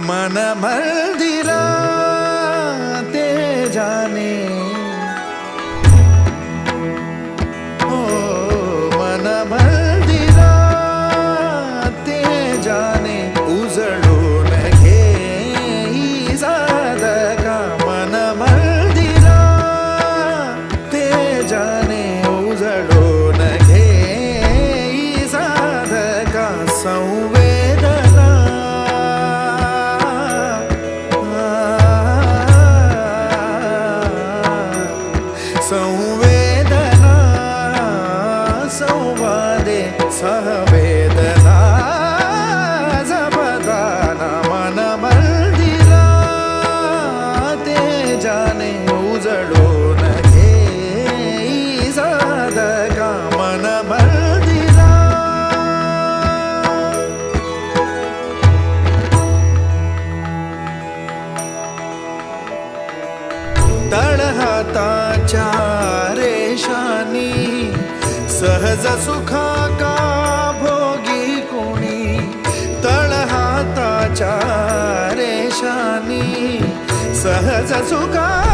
मन मंदिरा ते जाने de saber सहज सुखा का भोगी कोणी तळहाताच्या रेषानी सहज सुखा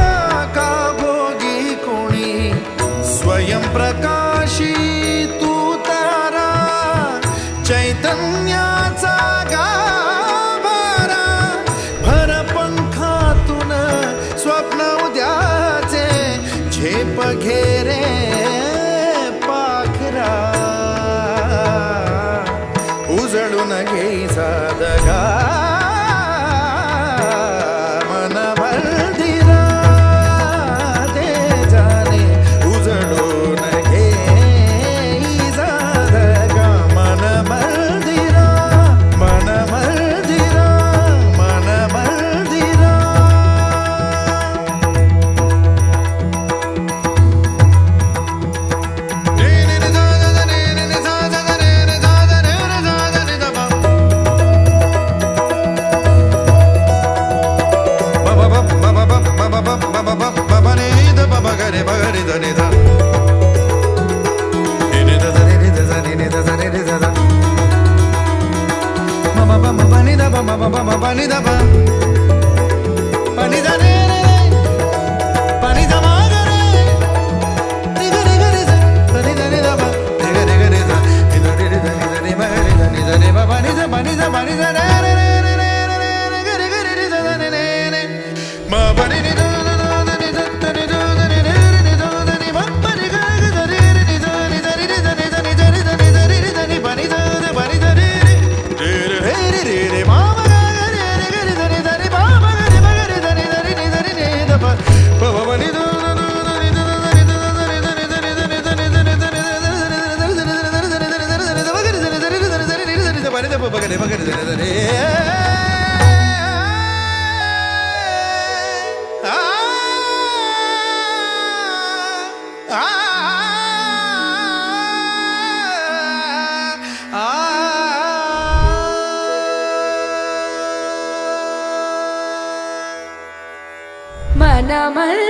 ba ba ba ba ni da ba. பகரே பகரே தினதரே மனமல்